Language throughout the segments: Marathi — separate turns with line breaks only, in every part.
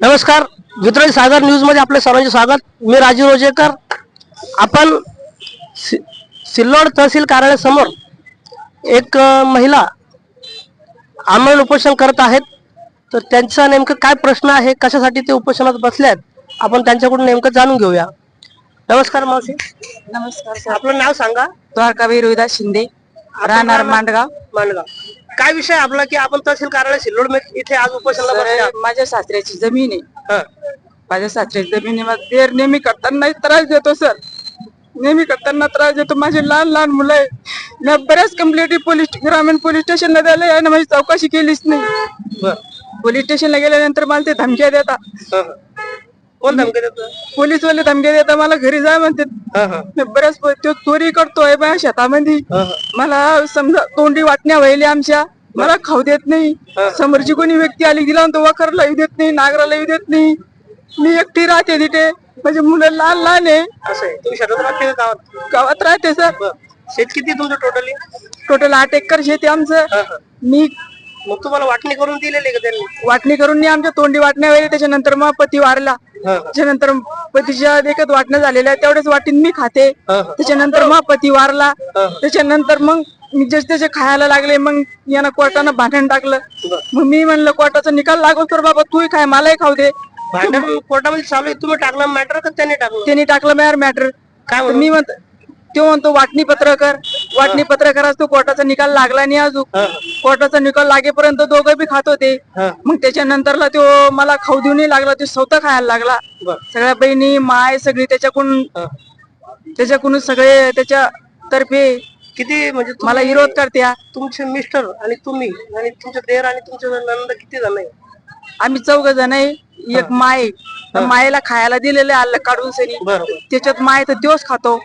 नमस्कार वितरण सागर न्यूजमध्ये आपले सर्वांचे स्वागत. मी राजीव रोजेकर. आपण सि- सिल्लोड तहसील कार्यालयासमोर एक महिला आमरण उपोषण करत आहेत. तर त्यांचा नेमकं काय प्रश्न आहे? कशासाठी ते उपोषणात बसले आहेत आपण त्यांच्याकडून नेमकं जाणून घेऊया. नमस्कार मावशी.
नमस्कार
आपलं नाव सांगा.
द्वारकावीर रोहिदास शिंदे. राहणार मांडगाव.
माणगाव काय विषय आपला की आपण तहसील कार्यालय सिल्लोड इथे आज उपोषणाला बसले
तर
आहात?
माझ्या सासऱ्याची जमीन आहे
हं.
माझ्या सासऱ्याची जमिनीमध्ये देर नेहमी करताना त्रास देतो सर नेहमी करताना त्रास देतो माझे लहान लहान मुलं आहे मी बऱ्याच कंप्लेंटी पोलीस ग्रामीण पोलीस स्टेशनला द्यायला आणि माझी चौकशी केलीच नाही
बरं.
पोलीस स्टेशनला गेल्यानंतर मला ते धमक्या देतात
हं, हं. कोण धमकी देतं?
पोलीस वाले धमक्या देतात मला घरी जाय म्हणते.
हं, हं.
बऱ्याच प- तो चोरी करतोय माझ्या शेतामध्ये.
हं, हं.
मला समजा तोंडी वाटण्या व्हायला आमच्या. मला खाऊ देत नाही. समोरची कोणी व्यक्ती आली तिला तो वखरला येऊ देत नाही नागराला येऊ देत नाही. मी एकटी राहते तिथे. माझे मुलं लहान लहान आहे.
असं आहे. तुम्ही शेतात राहते का गावात?
गावात राहते सर.
बरं. शेत किती आहे तुमचं टोटली
टोटल आठ एकर शेती आमचं. मी
मग तुम्हाला वाटणी करून दिलेली का त्यांनी?
वाटणी करून नाही आमच्या तोंडी वाटण्या व्हायला त्याच्यानंतर मग पती वारला. त्याच्यानंतर पतीच्या देखत वाटणं झालेल्या आहे, तेवढ्याच वाटीन मी खाते. त्याच्यानंतर मग पती वारला. त्याच्यानंतर मग मी जसे त्याचे खायला लागले मग यानं कोर्टानं भांडण टाकलं. मग मी म्हणलं कोर्टाचा निकाल लागो तर बाबा तूही खाय मलाही खाऊ दे.
भांडण कोर्टामध्ये चालू आहे. तुम्ही टाकला मॅटर का त्यांनी टाकलं?
त्यांनी टाकलं मॅर मॅटर.
काय
मी म्हणतो तो म्हणतो वाटणी पत्र कर. वाटणी पत्र करा तो कोर्टाचा निकाल लागला नाही अजून. कोर्टाचा निकाल लागेपर्यंत दोघं बी खात होते. मग त्याच्यानंतरला तो मला खाऊ देऊ नाही लागला तो स्वतः खायला लागला. सगळ्या बहिणी माय सगळी त्याच्याकडून त्याच्याकडून सगळे त्याच्या तर्फे
किती म्हणजे
मला विरोध करत्या.
तुमचे मिस्टर आणि तुम्ही आणि तुमचे देर आणि तुमचे नंद किती जण आहे?
आम्ही चौघ जण आहे. एक माय मायेला खायला दिलेलं आलं काढून सरी त्याच्यात माय तर तोच खातो.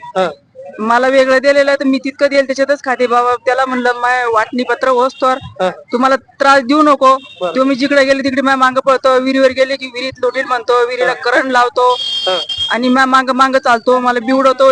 मला वेगळं दिलेलं आहे तर मी तितकं देईल त्याच्यातच खाते. बाबा त्याला म्हणलं माय वाटणी पत्र होस तर. तुम्हाला त्रास देऊ नको. तो मी जिकडे गेले तिकडे माझ्या मांग पळतो. विहिरीवर गेले की विहिरीत लोटील म्हणतो विहिरीला करंट लावतो. आणि माझ्या मांग मांग चालतो मला बिवडवतो.